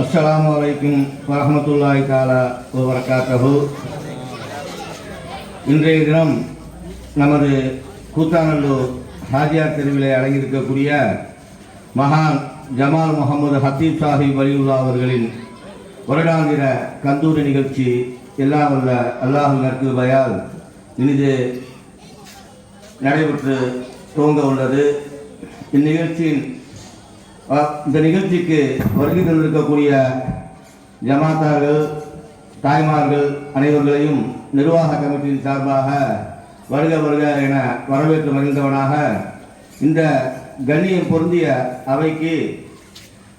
அஸ்ஸலாமு வலைக்கும் வரமத்துல்லாய் தாலா வரகாத்தஹு இன்றைய தினம் நமது கூத்தாநல்லூர் ஹாஜியார் தெருவிலே அடங்கியிருக்கக்கூடிய மகான் ஜமால் முகமது ஹத்தீப் சாஹிப் வலியுல்லா அவர்களின் வருடாந்திர கந்தூரி நிகழ்ச்சி எல்லாம் உள்ள அல்லாஹு நற்குபயால் இனிது நடைபெற்று துவங்க உள்ளது. இந்நிகழ்ச்சியின் இந்த நிகழ்ச்சிக்கு வருகை தந்திருக்கக்கூடிய ஜமாத்தார்கள் தாய்மார்கள் அனைவர்களையும் நிர்வாக கமிட்டியின் சார்பாக வருக வருக என வரவேற்று மகிழ்ந்தவனாக இந்த கண்ணியம் பொருந்திய அவைக்கு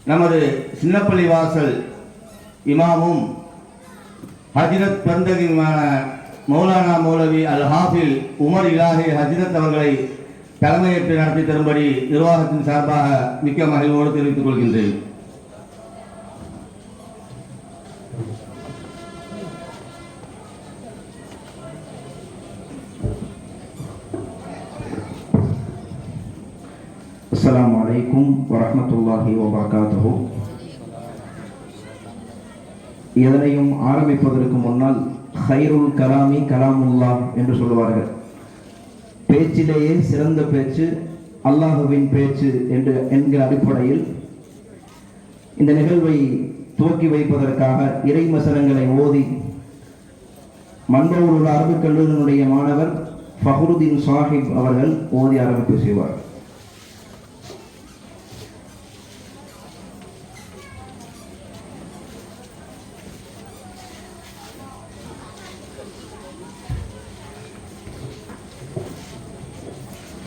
நமது சின்னப்பள்ளி வாசல் இமாமும் ஹஜரத் பெருந்தகிமான மௌலானா மௌலவி அல் ஹாஃபில் உமர் இலாஹி ஹஜரத் அவர்களை தலைமையேற்று நடத்தி தரும்படி நிர்வாகத்தின் சார்பாக மிக்க மகிழ்வோடு தெரிவித்துக் கொள்கின்றேன். அஸ்ஸலாமு அலைக்கும் வரஹ்மத்துல்லாஹி வபரகாத்துஹு. எதனையும் ஆரம்பிப்பதற்கு முன்னால் ஹைருல் கலாமி கலாமுல்லா என்று சொல்லுவார்கள். பேச்சிலேயே சிறந்த பேச்சு அல்லாஹுவின் பேச்சு என்று என்கிற அடிப்படையில் இந்த நிகழ்வை துவக்கி வைப்பதற்காக இறைமசரங்களை ஓதி மண்பூர் உள்ள அரபு கல்லூரியினுடைய மாணவர் ஃபஹருதீன் சாஹிப் அவர்கள் ஓதி ஆரம்பிப்பு செய்வார்.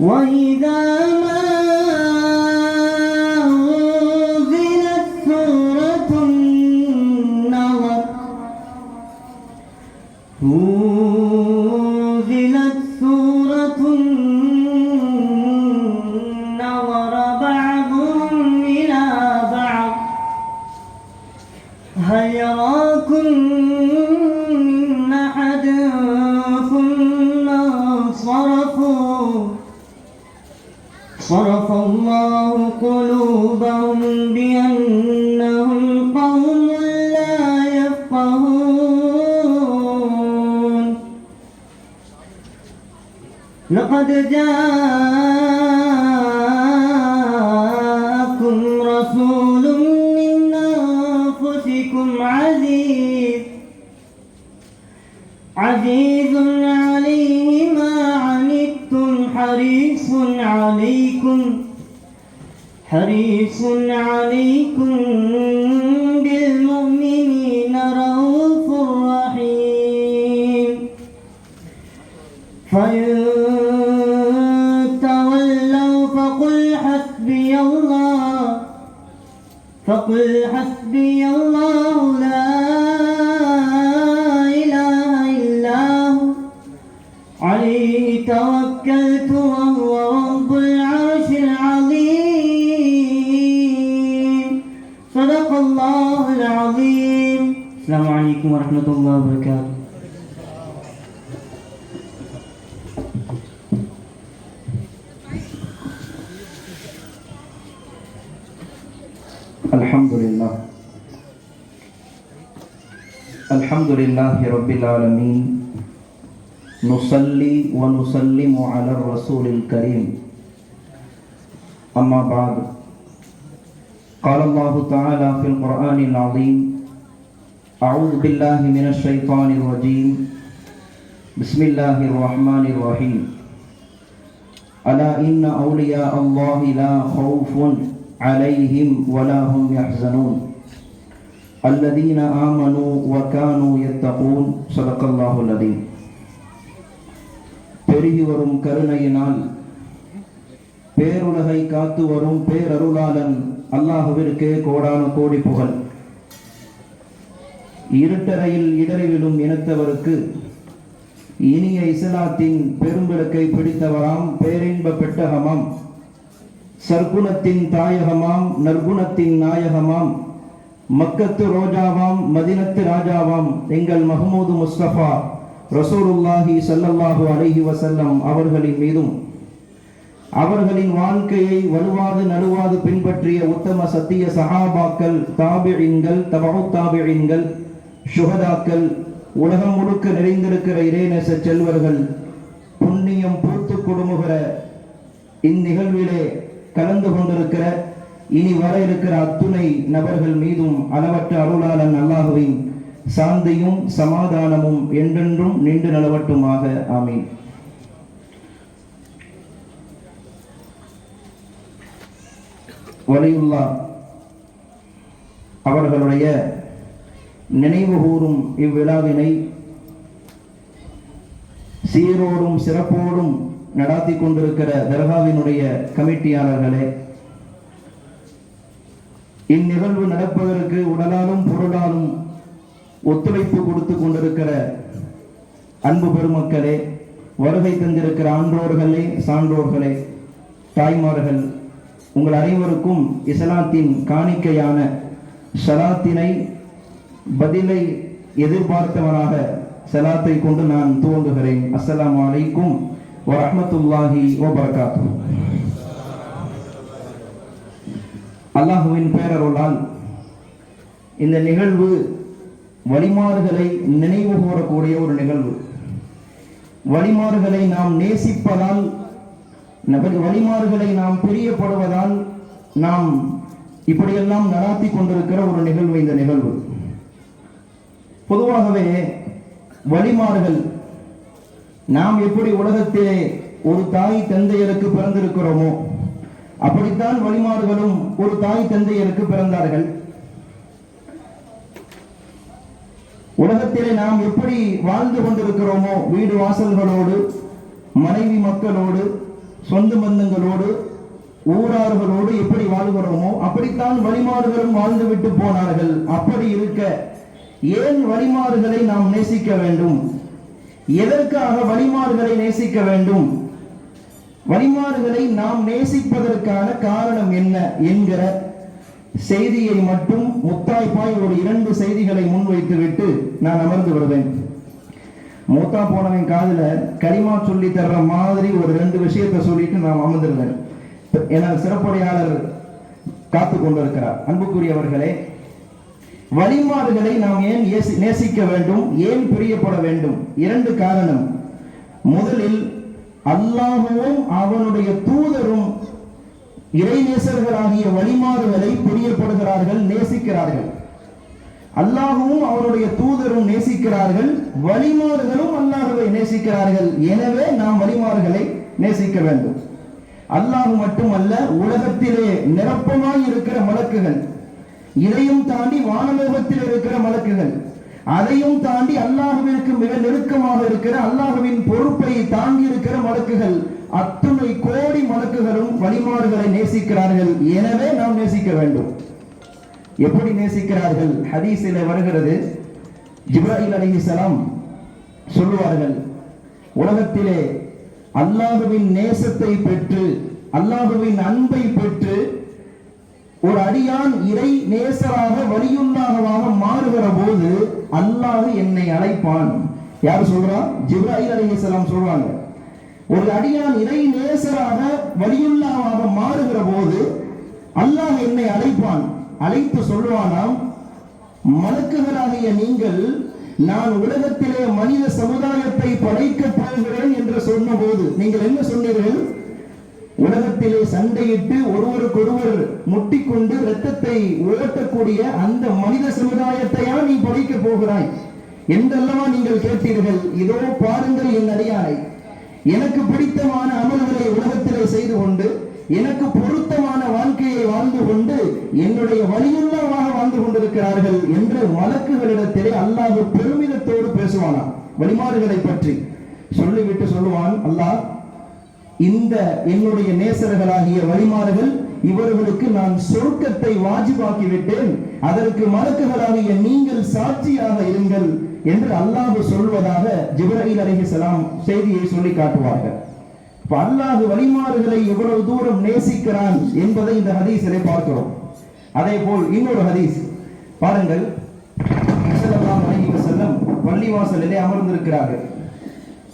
وإذا ما আমাদের যা فقل حسبي الله الحمد لله رب العالمين. نصلي ونسلم على الرسول الكريم. أما بعد قال الله تعالى في القرآن العظيم أعوذ بالله من الشيطان الرجيم. بسم الله الرحمن الرحيم. ألا إن أولياء الله لا خوف عليهم ولا هم يحزنون. الذين آمنوا وكانوا يتقون صدق الله العظيم பெருகி வரும் கருணையினால் பேருலகை காத்து வரும் பேரருளாளன் அல்லாஹுவிற்கே கோடான கோடி புகழ் இருட்டறையில் இடறி விழும் இனத்தவருக்கு இனிய இஸ்லாத்தின் பெரும்பிளக்கை பிடித்தவராம் பேரின்ப பெட்டகமாம் சர்க்குணத்தின் தாயகமாம் நற்குணத்தின் நாயகமாம் மக்கத்து ரோஜாவாம் மதினத்து ராஜாவாம் எங்கள் மஹமூது முஸ்தபா ரசூலுல்லாஹி சல்லல்லாஹு அலஹி வசல்லம் அவர்களின் மீதும் அவர்களின் வாழ்க்கையை வலுவாது நடுவாது பின்பற்றிய உத்தம சத்திய சஹாபாக்கள் தாபிழின்கள் தபு தாபிழின்கள் சுகதாக்கள் உலகம் முழுக்க நிறைந்திருக்கிற இறைநேச செல்வர்கள் புண்ணியம் பூத்து குடுமுகிற இந்நிகழ்விலே கலந்து கொண்டிருக்கிற இனி வர இருக்கிற அத்துணை நபர்கள் மீதும் அளவற்ற அருளாளன் அல்லாஹுவின் சாந்தியும் சமாதானமும் என்றென்றும் நின்று நலவட்டுமாக. ஆமீன். வலியுல்லா அவர்களுடைய நினைவு கூறும் இவ்விழாவினை சீரோடும் சிறப்போடும் நடாத்தி கொண்டிருக்கிற தர்காவினுடைய கமிட்டியாளர்களே இந்நிகழ்வு நடப்பதற்கு உடலாலும் பொருளாலும் ஒத்துழைப்பு கொடுத்து கொண்டிருக்கிற அன்பு பெருமக்களே வருகை தந்திருக்கிற ஆன்றோர்களே சான்றோர்களே தாய்மார்கள் உங்கள் அனைவருக்கும் இஸ்லாத்தின் காணிக்கையான சலாத்தினை பதிலை எதிர்பார்த்தவனாக சலாத்தை கொண்டு நான் துவங்குகிறேன். அஸ்ஸலாமு அலைக்கும் ஓ பரகாத்து அல்லாஹுவின் பேரருளால் இந்த நிகழ்வு வழிமாறுகளை நினைவு கூறக்கூடிய ஒரு நிகழ்வு. வழிமாறுகளை நாம் நேசிப்பதால் நபர் வழிமாறுகளை நாம் பிரியப்படுவதால் நாம் இப்படியெல்லாம் நடாத்தி கொண்டிருக்கிற ஒரு நிகழ்வு இந்த நிகழ்வு. பொதுவாகவே வழிமாறுகள் நாம் எப்படி உலகத்திலே ஒரு தாய் தந்தையருக்கு பிறந்திருக்கிறோமோ அப்படித்தான் வழிமாறுகளும் ஒரு தாய் தந்தையருக்கு பிறந்தார்கள். உலகத்திலே நாம் எப்படி வாழ்ந்து கொண்டிருக்கிறோமோ வீடு வாசல்களோடு மனைவி மக்களோடு சொந்த பந்தங்களோடு ஊரார்களோடு எப்படி வாழ்கிறோமோ அப்படித்தான் வழிமாறுகளும் வாழ்ந்துவிட்டு போனார்கள். அப்படி இருக்க ஏன் வழிமாறுகளை நாம் நேசிக்க வேண்டும்? எதற்காக வழிமாறுகளை நேசிக்க வேண்டும்? வழிமாறுகளை நாம் நேசிப்பதற்கான காரணம் என்ன என்கிற செய்தியை மட்டும் முத்தாய்ப்பாய் ஒரு இரண்டு செய்திகளை முன்வைத்துவிட்டு நான் அமர்ந்து வருவேன் மூத்தா போனவன் காதுல கரிமா சொல்லி தர்ற மாதிரி ஒரு ரெண்டு விஷயத்தை சொல்லிட்டு நான் அமர்ந்துருவேன் என சிறப்புடையாளர் காத்து கொண்டிருக்கிறார். அன்புக்குரியவர்களே வழிமாறுகளை நாம் ஏன் நேசிக்க வேண்டும்? ஏன் பிரியப்பட வேண்டும்? இரண்டு காரணம். முதலில் அல்லாஹுவும் அவனுடைய தூதரும் இறைநேசர்களாகிய வழிமாறுகளை பிரியப்படுகிறார்கள் நேசிக்கிறார்கள். அல்லாஹுவும் அவருடைய தூதரும் நேசிக்கிறார்கள் வழிமாறுகளும் அல்லாஹுவை நேசிக்கிறார்கள். எனவே நாம் வழிமாறுகளை நேசிக்க வேண்டும். அல்லாஹ் மட்டுமல்ல உலகத்திலே நிரப்பமாய் இருக்கிற மலக்குகள் இதையும் தாண்டி வானலோகத்தில் இருக்கிற மலக்குகள் அதையும் தாண்டி அல்லாஹுவிற்கு மிக நெருக்கமாக இருக்கிற அல்லாஹுவின் பொறுப்பை தாங்கி இருக்கிற மலக்குகள் அத்துணை கோடி மலக்குகளும் வழிமாறுகளை நேசிக்கிறார்கள். எனவே நாம் நேசிக்க வேண்டும். எப்படி நேசிக்கிறார்கள்? ஹதீஸில் வருகிறது. ஜிப்ராஹிம் அலி அலைஹிஸ்ஸலாம் சொல்லுவார்கள் உலகத்திலே அல்லாஹுவின் நேசத்தை பெற்று அல்லாஹுவின் அன்பை பெற்று ஒரு அடியான் இறை நேசராக வலியுள்ளாகவாக மாறுகிற போது அல்லாஹ் என்னை அழைப்பான். யார் சொல்றா? ஜிப்ராஹில் அலைஹிஸ்ஸலாம் சொல்றாங்க. ஒரு அடியான் இறை நேசராக வலியுள்ளாவாக மாறுகிற போது அல்லாஹ் என்னை அழைப்பான். அழைத்து சொல்லுவானாம் மலக்குகளாகிய நீங்கள் நான் உலகத்திலே மனித சமுதாயத்தை படைக்க போகிறேன் என்று சொன்னபோது நீங்கள் என்ன சொன்னீர்கள்? உலகத்திலே சண்டையிட்டு ஒருவருக்கொருவர் முட்டிக்கொண்டு இரத்தத்தை ஓட்டக்கூடிய அந்த மனித சமுதாயத்தையா நீ படைக்க போகிறாய்? என்றெல்லாம் நீங்கள் கேட்டீர்கள். இதோ பாருங்கள் என் அடியாரை எனக்கு பிடித்தமான அமல்களை உலகத்திலே செய்து கொண்டு எனக்கு பொருத்தமான வாழ்க்கையை வாழ்ந்து கொண்டு என்னுடைய வழியுள்ளவாக வாழ்ந்து கொண்டிருக்கிறார்கள் என்று வழக்குகளிடத்திலே அல்லாஹ் பெருமிதத்தோடு பேசுவானாம். வழிமாறுகளை பற்றி சொல்லிவிட்டு சொல்லுவான் அல்லாஹ் இந்த என்னுடைய நேசர்களாகிய வழிமாறுகள் இவர்களுக்கு நான் சொர்க்கத்தை வாஜிபாக்கி விட்டேன் அதற்கு மலக்குகளாகிய நீங்கள் சாட்சியாக இருங்கள். என்று அல்லாஹ் சொல்வதாக ஜிப்ரஹீல் சலாம் செய்தியை சொல்லி காட்டுவார்கள். இப்ப அல்லாஹ் வழிமாறுகளை எவ்வளவு தூரம் நேசிக்கிறான் என்பதை இந்த ஹதீஸிலே பார்க்கிறோம். அதே போல் இன்னொரு ஹதீஸ். பாருங்கள். செல்லம் பள்ளிவாசலிலே அமர்ந்திருக்கிறார்கள்.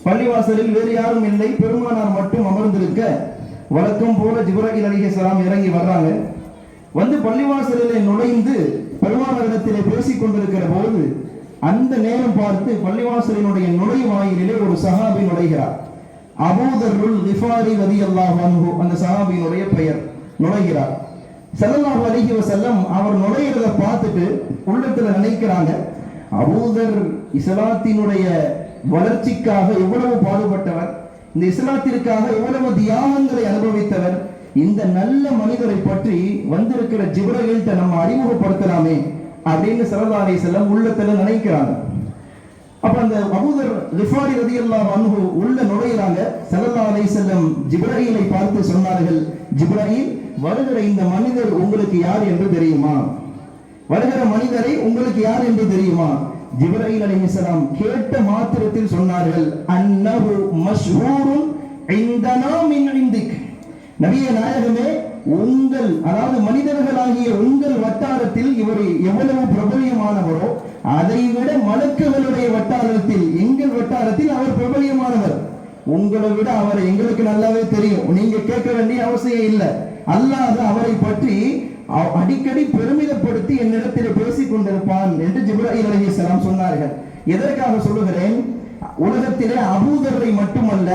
பள்ளிவாசலில் வேறு யாரும் இல்லை. பெருமானார் மட்டும் அமர்ந்திருக்க வழக்கம் போல ஜிப்ரஹீல் அலிஹி சலாம் இறங்கி வர்றாங்க. வந்து பள்ளிவாசலிலே நுழைந்து பெருமானாரிடத்திலே பேசிக் கொண்டிருக்கிற போது அந்த நேரம் பார்த்து பள்ளிவாசலினுடைய நுழைவாயிலே ஒரு சஹாபி நுழைகிறார். அபூதருள் நிஃபாரி ரலியல்லாஹு அன்ஹு அந்த சஹாபியினுடைய பெயர் நுழைகிறார். ஸல்லல்லாஹு அலிஹி வஸல்லம் அவர் நுழையிறத பார்த்துட்டு உள்ளத்துல நினைக்கிறாங்க அபூதர் இஸ்லாத்தினுடைய வளர்ச்சிக்காக எவ்வளவு பாடுபட்டவர் இந்த இஸ்லாத்திற்காக எவ்வளவு தியாகங்களை அனுபவித்தவர் இந்த நல்ல மனிதரை பற்றி வந்திருக்கிற ஜிபரகிட்ட நம்ம அறிமுகப்படுத்தலாமே அப்படின்னு ஸல்லல்லாஹு செல்லம் உள்ளத்துல நினைக்கிறாங்க. அப்ப அந்த அபூதர் ரிஃபாரி ரதியல்லாஹு அனுகு உள்ள நுழையிறாங்க. ஸல்லல்லாஹு அலை செல்லம் ஜிப்ரஹீலை பார்த்து சொன்னார்கள் ஜிப்ரஹீல் வருகிற இந்த மனிதர் உங்களுக்கு யார் என்று தெரியுமா? வருகிற மனிதரை உங்களுக்கு யார் என்று தெரியுமா? ஜிப்ரஹீல் அலைஹிஸ்ஸலாம் கேட்ட மாத்திரத்தில் சொன்னார்கள் அன்னஹு மஷ்ஹூரும் இந்தனா மின் இந்திக். நபிய நாயகமே உங்கள் அதாவது மனிதர்களாகிய உங்கள் வட்டாரத்தில் இவர் எவ்வளவு பிரபலியமானவரோ அதை விட மலக்குகளுடைய வட்டாரத்தில் எங்கள் வட்டாரத்தில் அவர் பிரபலியமானவர். உங்களை விட அவரை எங்களுக்கு நல்லாவே தெரியும். நீங்க கேட்க வேண்டிய அவசியம் இல்லை. அல்லாத அவரை பற்றி அடிக்கடி பெருமிதப்படுத்தி என்னிடத்தில் பேசிக் கொண்டிருப்பான் என்று ஜிப்ராஹிம் அலைஹிஸ்ஸலாம் சொன்னார்கள். எதற்காக சொல்லுகிறேன்? உலகத்திலே அபூதரை மட்டுமல்ல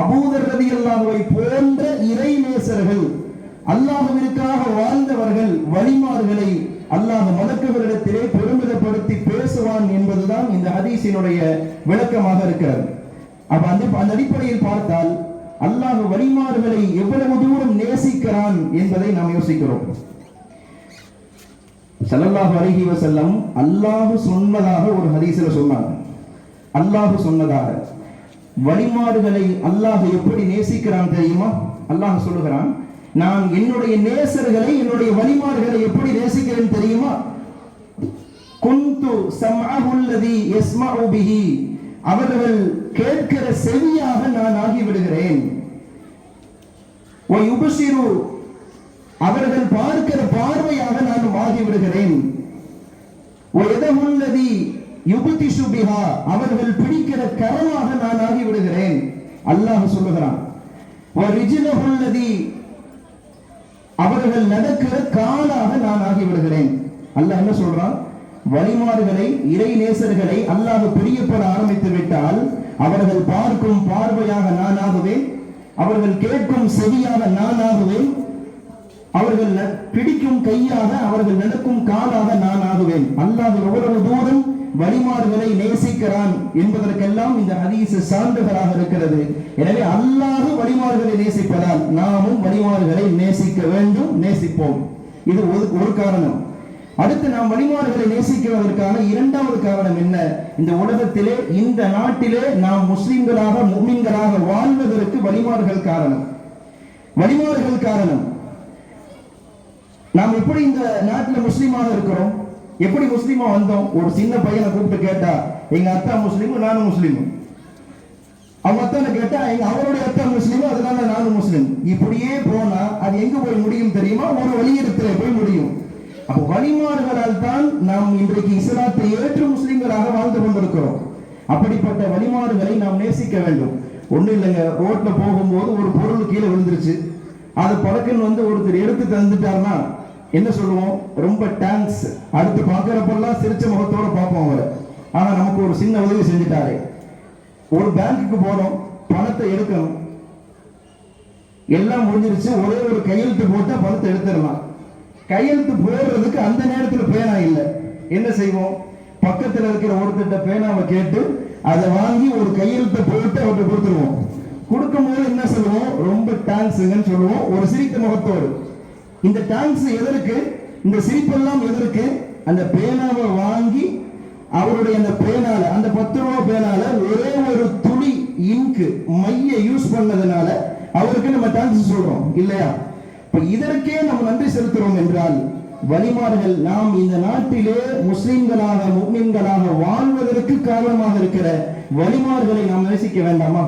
அபூதர் ரதியல்லாஹுவை போன்ற இறைநேசர்கள் அல்லாஹுவிற்காக வாழ்ந்தவர்கள் வழிமாறுகளை அல்லாஹ் மதக்கவரிடத்திலே பெருமிதப்படுத்தி பேசுவான் என்பதுதான் இந்த ஹதீஸினுடைய விளக்கமாக இருக்கிறது. அப்ப அந்த அந்த அடிப்படையில் பார்த்தால் அல்லாஹ் வழிமாறுகளை எவ்வளவு தூரம் நேசிக்கிறான் என்பதை நாம் யோசிக்கிறோம். ஸல்லல்லாஹு அலைஹி வசல்லம் அல்லாஹ் சொன்னதாக ஒரு ஹதீஸ்ல சொன்னாங்க. அல்லாஹ் சொன்னதாக. வழிமாறுகளை அல்லாஹ் எப்படி நேசிக்கிறான் தெரியுமா? அல்லாஹ் சொல்லுகிறான் நான் என்னுடைய நேசர்களை என்னுடைய வழிமார்களை எப்படி நேசிக்கிறேன் தெரியுமா? குந்து சம்அஹுல்லதி யஸ்மஉ பிஹி. அவர்கள் கேட்கிற செவியாக நான் ஆகிவிடுகிறேன். வயுபசிரு அவர்கள் பார்க்கிற பார்வையாக நான் ஆகிவிடுகிறேன் வயதமுல்லதி யுபதிஷு பிஹா. அவர்கள் பிடிக்கிற கரமாக நான் ஆகிவிடுகிறேன். அல்லாஹ் சொல்லுகிறான். வரிஜிலஹுல்லதி அவர்கள் நடக்கிற காலாக நான் ஆகிவிடுகிறேன். அல்லாஹ் என்ன சொல்றான்? வழிமாறுகளை இறை நேசர்களை அல்லாஹ் பிரியப்பட ஆரம்பித்து விட்டால் அவர்கள் பார்க்கும் பார்வையாக நான் ஆகுவேன். அவர்கள் கேட்கும் செவியாக நான் ஆகுவேன். அவர்கள் பிடிக்கும் கையாக அவர்கள் நடக்கும் காலாக நான் ஆகுவேன். அல்லாஹ் எவ்வளவு தூரம் வழிமாறுகளை நேசிக்கிறான் என்பதற்கெல்லாம் இந்த ஹதீஸ் சான்றுகளாக இருக்கிறது. எனவே அல்லாஹ் வழிமாறுகளை நேசிப்பதால் நாமும் வழிமாறுகளை நேசிக்க வேண்டும் நேசிப்போம். இது ஒரு ஒரு காரணம். அடுத்து நாம் வழிமாறுகளை நேசிக்கிறதற்கான இரண்டாவது காரணம் என்ன? இந்த உலகத்திலே இந்த நாட்டிலே நாம் முஸ்லிம்களாக முஸ்லிம்களாக வாழ்வதற்கு வழிமாறுகள் காரணம். வழிமாறுகள் காரணம். நாம் எப்படி இந்த நாட்டுல முஸ்லீமாக இருக்கிறோம்? எப்படி முஸ்லீமா வந்தோம்? ஒரு சின்ன பையனை கூப்பிட்டு கேட்டா எங்க அத்தா முஸ்லீமும் நானும் முஸ்லீமும் அவங்க அத்தான கேட்டா எங்க அவருடைய அத்தா முஸ்லீமும் அதனால நானும் முஸ்லீம். இப்படியே போனா அது எங்க போய் முடியும் தெரியுமா? ஒரு வழியிடத்துல போய் முடியும். அப்போ வழிமாறுகளால் தான் நாம் இன்றைக்கு இஸ்லாத்தை ஏற்று முஸ்லீம்களாக வாழ்ந்து கொண்டிருக்கிறோம். அப்படிப்பட்ட வழிமாறுகளை நாம் நேசிக்க வேண்டும். ஒண்ணும் இல்லைங்க ரோட்ல போகும்போது ஒரு பொருள் கீழே விழுந்துருச்சு. அது பழக்கன்னு வந்து ஒருத்தர் எடுத்து தந்துட்டார்னா என்ன சொல்லுவோம்? ரொம்ப டேங்க்ஸ் அடுத்து பார்க்குறப்பெல்லாம் சிரிச்ச முகத்தோட பார்ப்போம் அவர். ஆனா நமக்கு ஒரு சின்ன உதவி செஞ்சுட்டாரு. ஒரு பேங்க்குக்கு போனோம் பணத்தை எடுக்கணும். எல்லாம் முடிஞ்சிருச்சு. ஒரே ஒரு கையெழுத்து போட்டால் பணத்தை எடுத்துடலாம். கையெழுத்து போடுறதுக்கு அந்த நேரத்துல பேனா இல்லை. என்ன செய்வோம்? பக்கத்துல இருக்கிற ஒருத்தட்ட பேனாவை கேட்டு அதை வாங்கி ஒரு கையெழுத்தை போட்டு அவர்கிட்ட கொடுத்துருவோம். கொடுக்கும்போது என்ன சொல்லுவோம்? ரொம்ப தேங்க்ஸுங்கன்னு சொல்லுவோம். ஒரு சிரித்த முகத்தோடு. இந்த தேங்க்ஸ் எதற்கு இந்த சிரிப்பெல்லாம் எதற்கு அந்த பேனாவை வாங்கி அவருடைய அந்த பேனால அந்த பத்து ரூபா பேனால ஒரே ஒரு துளி இங்கு மைய யூஸ் பண்ணதுனால அவருக்கு நம்ம தேங்க்ஸ் சொல்றோம். இல்லையா? இப்ப இதற்கே நம்ம நன்றி செலுத்துறோம் என்றால் வழிமார்கள் நாம் இந்த நாட்டிலே முஸ்லிம்களாக முஸ்லிம்களாக வாழ்வதற்கு காரணமாக இருக்கிற வழிமார்களை நாம் நேசிக்க வேண்டாமா?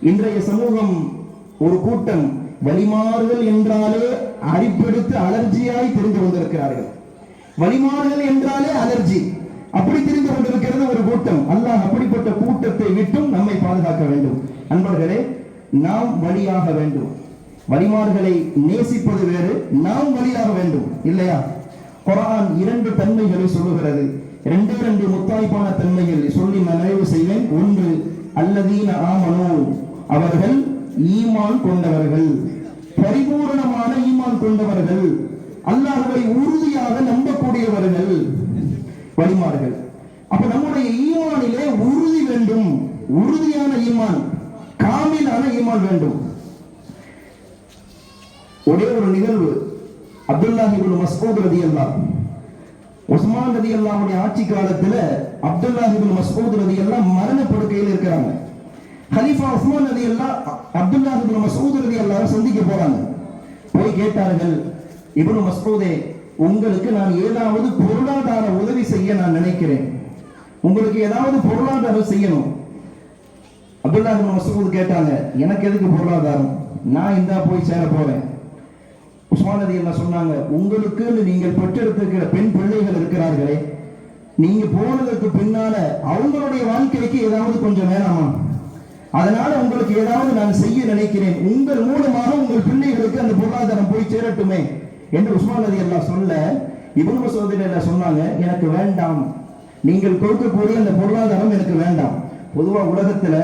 இன்றைய சமூகம் ஒரு கூட்டம் வழிமார்கள் என்றாலே அரிப்பெடுத்து அலர்ஜியாய் தெரிந்து கொண்டிருக்கிறார்கள். வழிமாறுகள் என்றாலே அலர்ஜி. அப்படி தெரிந்து கொண்டிருக்கிறது ஒரு கூட்டம். அல்லாஹ் அப்படிப்பட்ட கூட்டத்தை விட்டும் நம்மை பாதுகாக்க வேண்டும். அன்பர்களே நாம் வழியாக வேண்டும். வழிமாறுகளை நேசிப்பது வேறு நாம் வழியாக வேண்டும். இல்லையா? குரான் இரண்டு தன்மைகளை சொல்லுகிறது. இரண்டு ரெண்டு முத்தாய்ப்பான தன்மைகள் சொல்லி நான் நிறைவு செய்வேன். ஒன்று அல்லதீன ஆமனோ அவர்கள் ஈமான் கொண்டவர்கள். பரிபூரணமான ஈமான் கொண்டவர்கள் அல்லாஹுவை உறுதியாக நம்பக்கூடியவர்கள் வழிமார்கள் அப்ப நம்முடைய ஈமானிலே உறுதி வேண்டும் உறுதியான ஈமான் காமிலான ஈமான் வேண்டும். ஒரே ஒரு நிகழ்வு அப்துல்லாஹி மஸ்கூத் ரதி அல்லா உஸ்மான் அல்லாவுடைய ஆட்சி காலத்துல அப்துல்லாஹி மஸ்கூத் ரதி அல்லா மரண படுக்கையில் இருக்கிறாங்க. ஹலீஃபா உஸ்மான் அ அப்துல்லா இப்னு சூதரதி எல்லாரும் சந்திக்க போறாங்க. போய் கேட்டார்கள் இப்னு மசூதே உங்களுக்கு நான் ஏதாவது பொருளாதார உதவி செய்ய நான் நினைக்கிறேன். உங்களுக்கு ஏதாவது பொருளாதாரம் செய்யணும். அப்துல்லா இப்னு மசூத் கேட்டாங்க எனக்கு எதுக்கு பொருளாதாரம்? நான் இந்தா போய் சேர போறேன். உஸ்மான் அலி அல்லா சொன்னாங்க உங்களுக்கு நீங்கள் பெற்றெடுத்திருக்கிற பெண் பிள்ளைகள் இருக்கிறார்களே நீங்க போனதற்கு பின்னால அவங்களுடைய வாழ்க்கைக்கு ஏதாவது கொஞ்சம் வேணாமா அதனால உங்களுக்கு ஏதாவது நான் செய்ய நினைக்கிறேன். உங்கள் மூலமாக உங்கள் பிள்ளைகளுக்கு அந்த பொருளாதாரம் போய் சேரட்டுமே என்று உஸ்மான் நதி எல்லாம் சொல்ல இபுன் மசோதில் சொன்னாங்க? எனக்கு வேண்டாம். நீங்கள் கொடுக்கக்கூடிய அந்த பொருளாதாரம் எனக்கு வேண்டாம். பொதுவாக உலகத்துல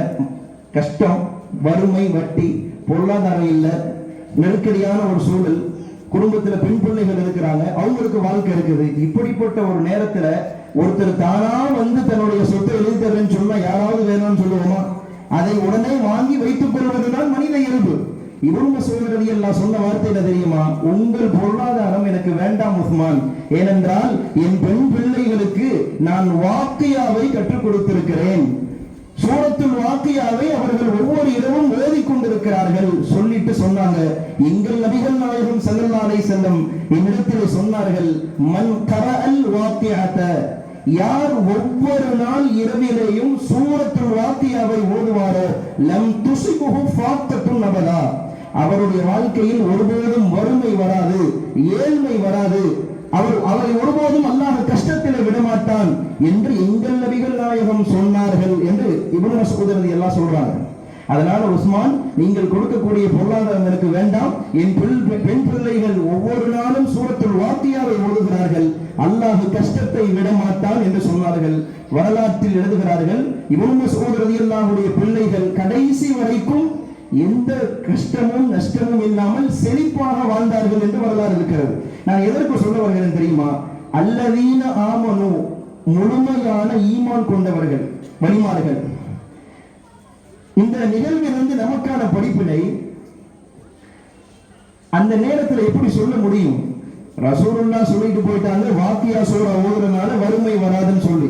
கஷ்டம் வறுமை வட்டி பொருளாதாரம் இல்லை. நெருக்கடியான ஒரு சூழல். குடும்பத்துல பெண் பிள்ளைகள் இருக்கிறாங்க. அவங்களுக்கு வாழ்க்கை இருக்குது. இப்படிப்பட்ட ஒரு நேரத்துல ஒருத்தர் தானா வந்து தன்னுடைய சொத்தை எழுதி தர்றேன்னு சொன்னா யாராவது வேணும்னு சொல்லுவோமா? அதை உடனே வாங்கி வைத்துக் கொள்வதுதான் மனித இயல்பு. இவங்க சொல்கிறது எல்லாம் சொன்ன வார்த்தை என்ன தெரியுமா? உங்கள் பொருளாதாரம் எனக்கு வேண்டாம் உஸ்மான். ஏனென்றால் என் பெண் பிள்ளைகளுக்கு நான் வாக்கியாவை கற்றுக் கொடுத்திருக்கிறேன். சோழத்தில் வாக்கியாவை அவர்கள் ஒவ்வொரு இரவும் ஓதி கொண்டிருக்கிறார்கள். சொல்லிட்டு சொன்னாங்க. எங்கள் நபிகள் நாயகம் செல்லல்லாலை செல்லும் என்னிடத்தில் சொன்னார்கள் மன் கரஅல் வாக்கியாத்த யார் ஒவ்வொரு நாள் இரவிலேயும் சூரத்துல் வாத்தியாவை ஓதுவாரோ? லம் துசிபுஹு ஃபாத்தத்துன் நபலா. அவருடைய வாழ்க்கையில் ஒருபோதும் வறுமை வராது ஏழ்மை வராது. அவர் அவரை ஒருபோதும் அல்லாஹ் கஷ்டத்தில் விடமாட்டான் என்று எங்கள் நபிகள் நாயகம் சொன்னார்கள் என்று இவ்வளவு மஸ்ஊத் எல்லாம் சொல்றாங்க. அதனால உஸ்மான் நீங்கள் கொடுக்கக்கூடிய பொருளாதாரம் எனக்கு வேண்டாம். என் பெண் பிள்ளைகள் ஒவ்வொரு நாளும் சூரத்துல் வாத்தியாவை ஓதுகிறார்கள் அல்லாஹ் கஷ்டத்தை விடமாட்டான் என்று சொன்னார்கள். வரலாற்றில் எழுதுகிறார்கள் இப்னு மஸ்ஊத் ரலியல்லாஹுடைய பிள்ளைகள் கடைசி வரைக்கும் எந்த கஷ்டமும் நஷ்டமும் இல்லாமல் செழிப்பாக வாழ்ந்தார்கள் என்று வரலாறு இருக்கிறது. நான் எதற்கு சொல்ல வருகிறேன் தெரியுமா? அல்லதீன ஆமனு முழுமையான ஈமான் கொண்டவர்கள் வழிமார்கள் இந்த நிகழ்விலிருந்து நமக்கான படிப்பினை அந்த நேரத்தில் எப்படி சொல்ல முடியும்? ரசூலுல்லா சொல்லிட்டு போயிட்டாங்க வாக்கியா சூறா ஓதுறதுனால வறுமை வராதுன்னு சொல்லி.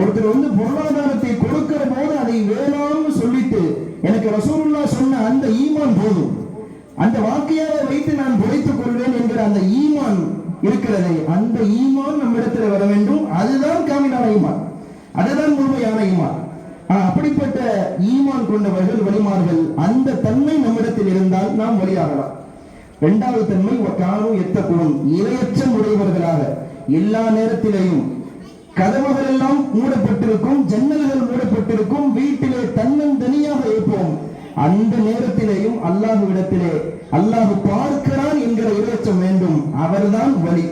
ஒருத்தர் வந்து பொருளாதாரத்தை கொடுக்கிற போது அதை வேணாம்னு சொல்லிட்டு எனக்கு ரசூலுல்லா சொன்ன அந்த ஈமான் போதும். அந்த வாக்கியாவை வைத்து நான் பொழைத்துக் கொள்வேன் என்கிற அந்த ஈமான் இருக்கிறதே அந்த ஈமான் நம்மிடத்துல வர வேண்டும். அதுதான் காமினான ஈமான். அதுதான் முழுமையான ஈமான். அப்படிப்பட்ட ஈமான் கொண்டவர்கள் வழிமார்கள் அந்த தன்மை நம்மிடத்தில் இருந்தால் நாம் வழியாகலாம். இரண்டாவது தன்மை காணும் எத்தக்கூடும் இரையச்சம் உடையவர்களாக எல்லா நேரத்திலேயும் கதவுகள் எல்லாம் மூடப்பட்டிருக்கும் ஜன்னல்கள் மூடப்பட்டிருக்கும் வீட்டிலே தன்னந்தனியாக இருப்போம். அந்த நேரத்திலேயும் அல்லாஹ்விடத்திலே அல்லாஹு பார்க்கிறான் என்கிற இரையச்சம் வேண்டும். அவர்தான் வழி.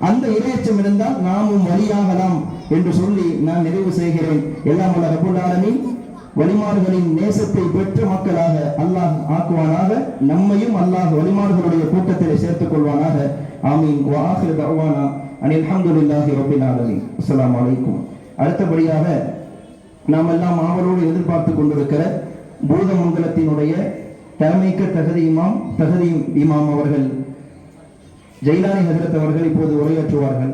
அந்த இரையச்சம் இருந்தால் நாமும் வழியாகலாம். என்று சொல்லி நான் நிறைவு செய்கிறேன். எல்லாம் உள்ள ரப்புல் ஆலமீன் வழிமார்களின் நேசத்தை பெற்ற மக்களாக அல்லாஹ் ஆக்குவானாக. நம்மையும் அல்லாஹ் வழிமார்களுடைய கூட்டத்திலே சேர்த்துக் கொள்வானாக. ஆமீன். வாஹிர் தவானா அனில் அல்ஹம்துலில்லாஹி ரப்பில் ஆலமீன். அஸ்லாம் வலைக்கும் அடுத்தபடியாக நாம் எல்லாம் ஆவலோடு எதிர்பார்த்து கொண்டிருக்கிற பூதமங்கலத்தினுடைய தலைமைக்க தகுதி இமாம் தகுதி இமாம் அவர்கள் ஜெயிலானி ஹசரத் அவர்கள் இப்போது உரையாற்றுவார்கள்.